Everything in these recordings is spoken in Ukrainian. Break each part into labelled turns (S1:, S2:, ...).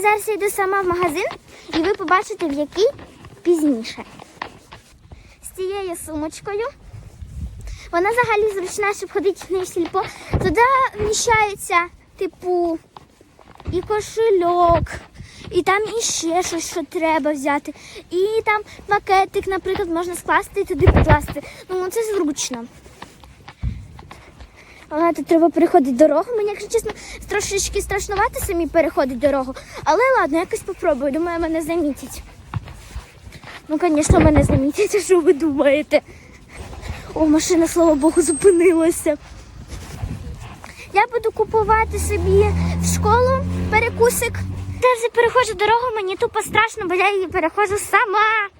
S1: зараз я йду сама в магазин, і ви побачите, в який пізніше. З цією сумочкою. Вона взагалі зручна, щоб ходити в сільпо. Туди вміщається, типу, і кошельок, і там іще щось, що треба взяти. І там пакетик, наприклад, можна скласти і туди покласти. Ну, це зручно. Але тут треба переходити дорогу. Мені, якщо чесно, трошечки страшнувати самі переходити дорогу. Але ладно, якось попробую. Думаю, мене замітять. Ну, звісно, мене замітять, а що ви думаєте? О, машина, слава Богу, зупинилася. Я буду купувати собі в школу перекусик. Та вже переходжу дорогу, мені тупо страшно, бо я її переходжу сама.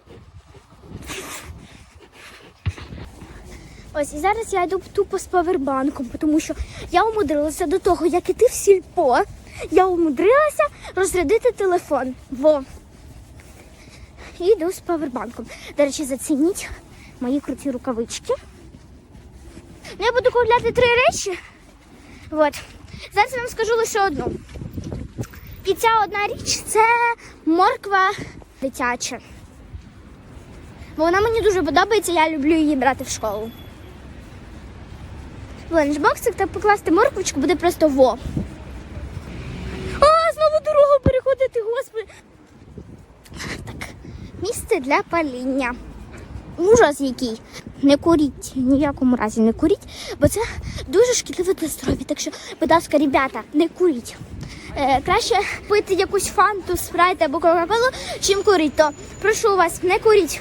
S1: Ось і зараз я йду тупо з павербанком, тому що я умудрилася до того, як іти в сільпо, я умудрилася розрядити телефон. Во. І йду з павербанком. До речі, зацініть мої круті рукавички. Ну, я буду купляти три речі. От. Зараз я вам скажу лише одну. І ця одна річ це морква дитяча. Бо вона мені дуже подобається, я люблю її брати в школу. Ланчбоксик та покласти морквочку буде просто во. А, знову дорогу переходити, господи. Так, місце для паління. Ужас який. Не куріть, ні в якому разі не куріть, бо це дуже шкідливо для здоров'я. Так що, будь ласка, ребята, не куріть. Е, краще пити якусь фанту, спрайт або кока-колу, чим курить. То прошу вас, не куріть.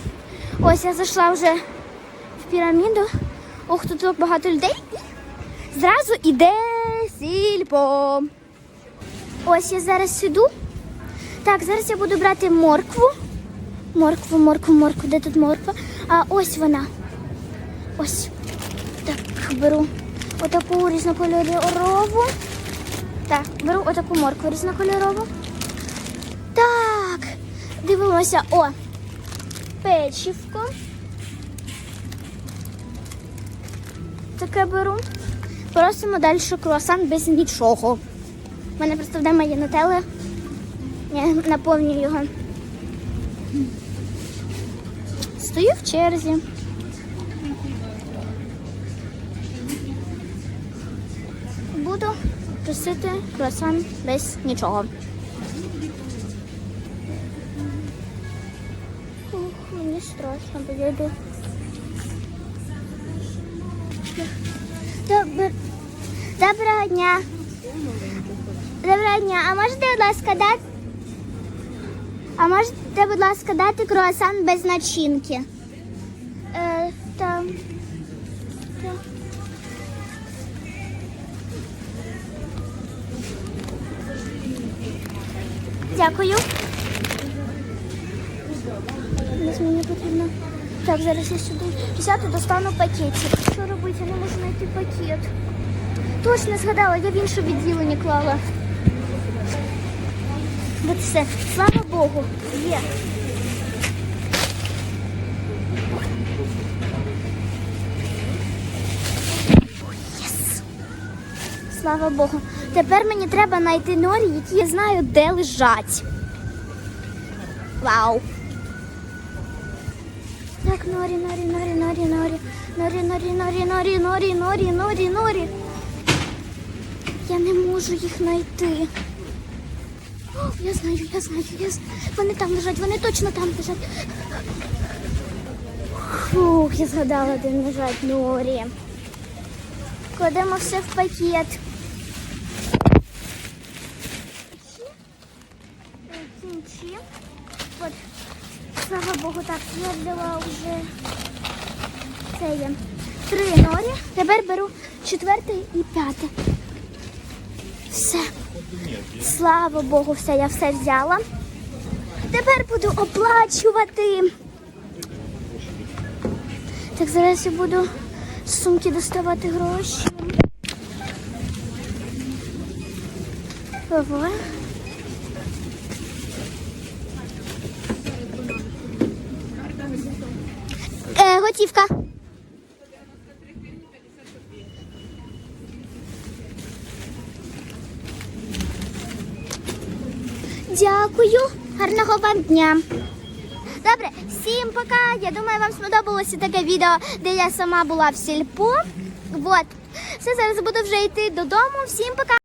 S1: Ось я зайшла вже в піраміду. Ох, тут багато людей. Зразу іде сільпо. Ось я зараз сиду. Так, зараз я буду брати моркву. Моркву, моркву, моркву. Де тут морква? А ось вона. Ось. Так, беру отаку різнокольорову. Так, беру отаку моркву різнокольорову. Так, дивимося. О, печівко. Таке беру. Просимо далі круасан без нічого. У мене просто вдома є нутелла. Я наповнюю його. Стою в черзі. Буду просити круасан без нічого. Ух, мені страшно, бо я йду. Доброго дня. Доброго дня. А можете, будь ласка, дати? А можете, будь ласка, дати круасан без начинки? Е, там. Дякую. Мені потрібно. Так, зараз я сюди сяду, достану пакетик. Що робити? Я не можу знайти пакет. Точно згадала, я в інше відділення клала. От все. Слава Богу, є. Слава Богу. Тепер мені треба знайти норі, які я знаю, де лежать. Вау. Так, норі, норі, норі, норі, норі. Норі, норі, норі, норі, норі, норі, норі, норі. Я не можу їх знайти. О, я знаю, я знаю, я знаю. Вони там лежать, вони точно там лежать. Фух, я згадала, де лежать норі. Кладемо все в пакет. От. Слава Богу, так, я взяла вже це є. Три норі. Тепер беру четверте і п'яте. Все. Слава Богу, все, я все взяла. Тепер буду оплачувати. Так, зараз я буду з сумки доставати гроші. Ого. Е, готівка. Дякую. Гарного вам дня. Добре, всім пока. Я думаю, вам сподобалося таке відео, де я сама була в сільпо. Вот. Все, зараз буду вже йти додому. Всім пока.